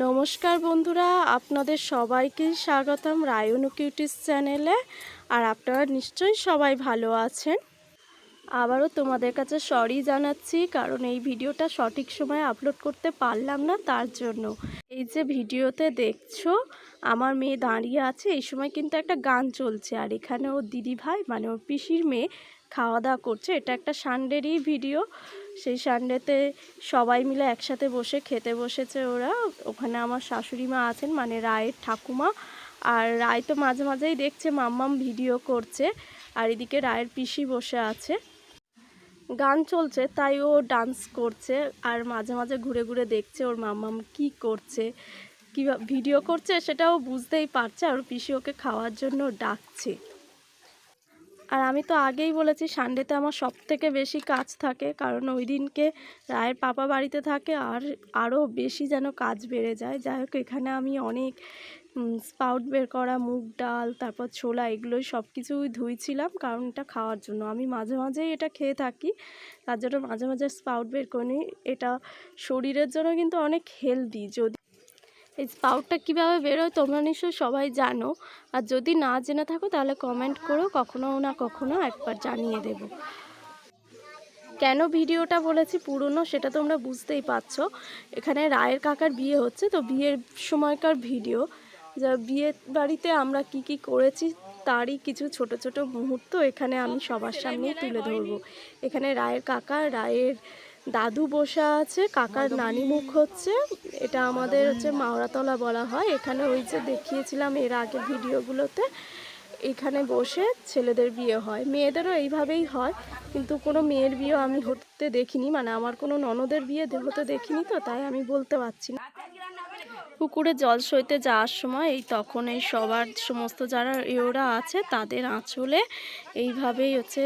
নমস্কার বন্ধুরা, আপনাদের সবাইকে স্বাগতম রায়নু কিউটিস চ্যানেলে, আর আপনারা নিশ্চয়ই সবাই ভালো আছেন। আবারও তোমাদের কাছে সরি জানাচ্ছি, কারণ এই ভিডিওটা সঠিক সময়ে আপলোড করতে পারলাম না, তার জন্য। এই যে ভিডিওতে দেখছ, আমার মেয়ে দাঁড়িয়ে আছে, এই সময় কিন্তু একটা গান চলছে, আর এখানে ওর দিদি ভাই মানে ওর পিসির মেয়ে খাওয়া দাওয়া করছে। এটা একটা সানডেরই ভিডিও সেই সানডেতে সবাই মিলে একসাথে বসে খেতে বসেছে ওরা। ওখানে আমার শাশুড়ি মা আছেন মানে রায়ের ঠাকুমা। আর রায় তো মাঝে মাঝেই দেখছে, মাম্মাম ভিডিও করছে। আর এদিকে রায়ের পিসি বসে আছে। গান চলছে, তাই ও ডান্স করছে। আর মাঝে মাঝে ঘুরে ঘুরে দেখছে ওর মাম্মাম কি করছে কী ভিডিও করছে, সেটাও বুঝতেই পারছে। আর পিসি ওকে খাওয়ার জন্য ডাকছে। আর আমি তো আগেই বলেছি সানডেতে আমার সব থেকে বেশি কাজ থাকে। কারণ ওই দিনকে রায়ের পাপা বাড়িতে থাকে আর আরও বেশি যেন কাজ বেড়ে যায়। যাই হোক, এখানে আমি অনেক স্পাউট বের করা, মুগ ডাল, তারপর ছোলা, এগুলোই সব কিছুই ধুইছিলাম কারণ এটা খাওয়ার জন্য। আমি মাঝে মাঝেই এটা খেয়ে থাকি, তার জন্য মাঝে মাঝে স্পাউট বের করে। এটা শরীরের জন্য কিন্তু অনেক হেলদি যদি এই স্পাউটটা কীভাবে বেরোয় তোমরা নিশ্চয়ই সবাই জানো। আর যদি না জেনে থাকো তাহলে কমেন্ট করো, কখনো না কখনো একবার জানিয়ে দেব। কেন ভিডিওটা বলেছি পুরনো সেটা তোমরা বুঝতেই পারছ। এখানে রায়ের কাকার বিয়ে হচ্ছে, তো বিয়ের সময়কার ভিডিও। যা বিয়ে বাড়িতে আমরা কি কি করেছি তারই কিছু ছোট ছোট মুহূর্ত এখানে আমি সবার সামনেই তুলে ধরবো। এখানে রায়ের কাকা, রায়ের দাদু বসে আছে কাকার নানি মুখ হচ্ছে। এটা আমাদের হচ্ছে মাওড়াতলা বলা হয়। এখানে ওই যে দেখিয়েছিলাম এর আগে ভিডিওগুলোতে এখানে বসে ছেলেদের বিয়ে হয়। মেয়েদেরও এইভাবেই হয় কিন্তু কোনো মেয়ের বিয়ে আমি হতে দেখিনি। মানে আমার কোনো ননদের বিয়ে হতে দেখিনি তো তাই আমি বলতে পারছি না। পুকুরে জল সইতে যাওয়ার সময় এই তখন এই সবার সমস্ত যারা এওরা আছে তাদের আঁচলে এইভাবেই হচ্ছে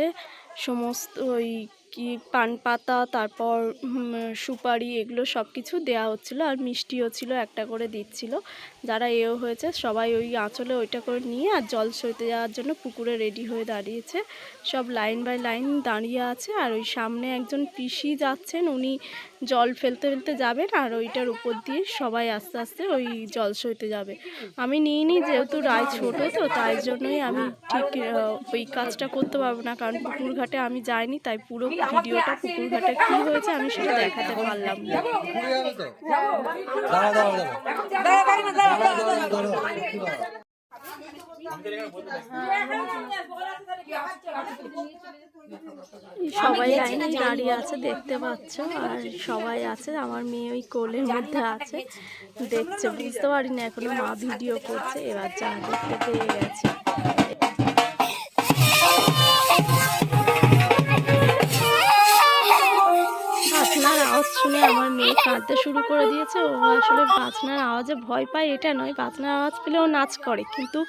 সমস্ত ওই কি পান পাতা তারপর সুপারি এগুলো সব কিছু দেওয়া হচ্ছিল আর মিষ্টিও ছিল, একটা করে দিচ্ছিল। যারা এও হয়েছে সবাই ওই আঁচলে ওইটা করে নিয়ে আর জল সইতে যাওয়ার জন্য পুকুরে রেডি হয়ে দাঁড়িয়েছে। সব লাইন বাই লাইন দাঁড়িয়ে আছে আর ওই সামনে একজন পিসি যাচ্ছেন, উনি জল ফেলতে ফেলতে যাবেন আর ওইটার উপর দিয়ে সবাই আস্তে আস্তে ওই জল সইতে যাবে। আমি নিইনি, যেহেতু রায় ছোট, তো তাই জন্যই আমি ঠিক ওই কাজটা করতে পারব না, কারণ পুকুর ঘাটে আমি যাইনি, তাই পুরো ভিডিওটা পুকুর ঘাটে কী হয়েছে আমি সেটা দেখাতে পারলাম সবাই লাইনে দাঁড়িয়ে আছে দেখতে পাচ্ছ আর সবাই আছে আমার মেয়ে ওই কোলের মধ্যে আছে। দেখছে বুঝতে পারি না এখনও মা ভিডিও করছে এবার যা দেখতে পেয়ে গেছে। আওয়াজ শুনে আমার মেয়ে কাঁদতে শুরু করে দিয়েছে। ও আসলে বাজনার আওয়াজে ভয় পায়, এটা নয়, বাজনার আওয়াজ পেলে ও নাচ করে। কিন্তু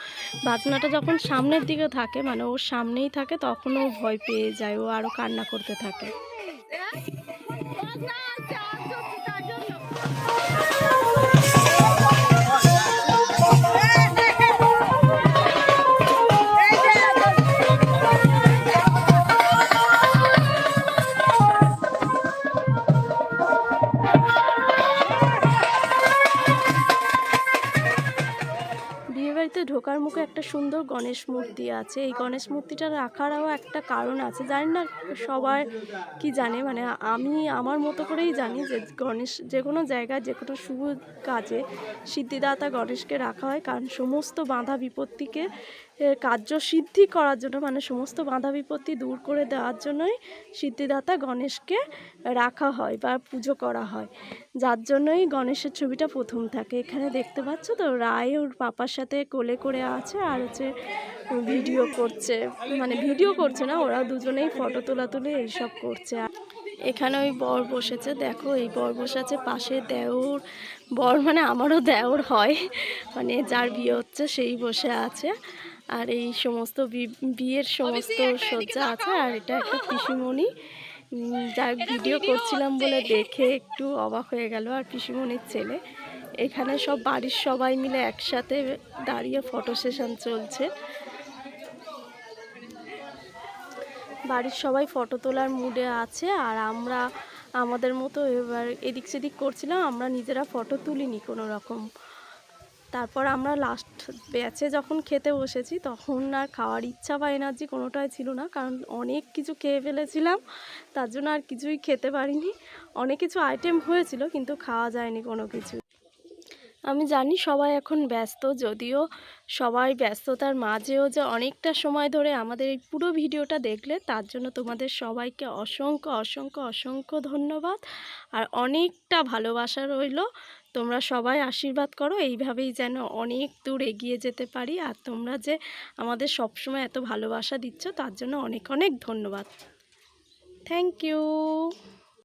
বাজনাটা যখন সামনের দিকে থাকে মানে ওর সামনেই থাকে, তখন ও ভয় পেয়ে যায়, ও আরও কান্না করতে থাকে। বিয়েবাড়িতে ঢোকার মুখে একটা সুন্দর গণেশ মূর্তি আছে। এই গণেশ মূর্তিটা রাখারও একটা কারণ আছে। জানি না সবার কি জানে মানে আমি আমার মতো করেই জানি যে গণেশ যে কোনো জায়গায় যে কোনো শুভ কাজে সিদ্ধিদাতা গণেশকে রাখা হয়, কারণ সমস্ত বাঁধা বিপত্তিকে কার্য সিদ্ধি করার জন্য মানে সমস্ত বাধা বিপত্তি দূর করে দেওয়ার জন্যই সিদ্ধিদাতা গণেশকে রাখা হয় বা পুজো করা হয়। যার জন্যই গণেশের ছবিটা প্রথম থাকে। এখানে দেখতে পাচ্ছ তো, রায় ওর পাপার সাথে কোলে করে আছে আর হচ্ছে ভিডিও করছে। মানে ভিডিও করছে না, ওরা দুজনেই ফটো তোলা তুলে এইসব করছে। আর এখানে ওই বর বসেছে, দেখো এই বর বসে আছে পাশে দেওর। বর মানে আমারও দেওর হয়। মানে যার বিয়ে হচ্ছে সেই বসে আছে। আর এই সমস্ত বিয়ের সমস্ত সজ্জা আছে আর এটা একটা পিসিমণি। যার ভিডিও করছিলাম বলে দেখে একটু অবাক হয়ে গেল আর পিসিমণির ছেলে। এখানে সব বাড়ির সবাই মিলে একসাথে দাঁড়িয়ে ফটো সেশন চলছে। বাড়ির সবাই ফটো তোলার মুডে আছে আর আমরা আমাদের মতো এবার এদিক সেদিক করছিলাম আমরা নিজেরা ফটো তুলিনি কোনো রকম তারপর আমরা লাস্ট ব্যাচে যখন খেতে বসেছি, তখন আর খাওয়ার ইচ্ছা বা এনার্জি কোনোটাই ছিল না। কারণ অনেক কিছু খেয়ে ফেলেছিলাম, তার জন্য আর কিছুই খেতে পারিনি। অনেক কিছু আইটেম হয়েছিল, কিন্তু খাওয়া যায়নি কোনো কিছু। আমি জানি সবাই এখন ব্যস্ত, যদিও সবাই ব্যস্ততার মাঝেও যে অনেকটা সময় ধরে আমাদের এই পুরো ভিডিওটা দেখলে, তার জন্য তোমাদের সবাইকে অসংখ্য অসংখ্য অসংখ্য ধন্যবাদ। আর অনেকটা ভালোবাসা রইল তোমরা সবাই আশীর্বাদ করো, এইভাবেই যেন অনেক দূর এগিয়ে যেতে পারি। আর তোমরা যে আমাদের সবসময় এত ভালোবাসা দিচ্ছ, তার জন্য অনেক অনেক ধন্যবাদ। Thank you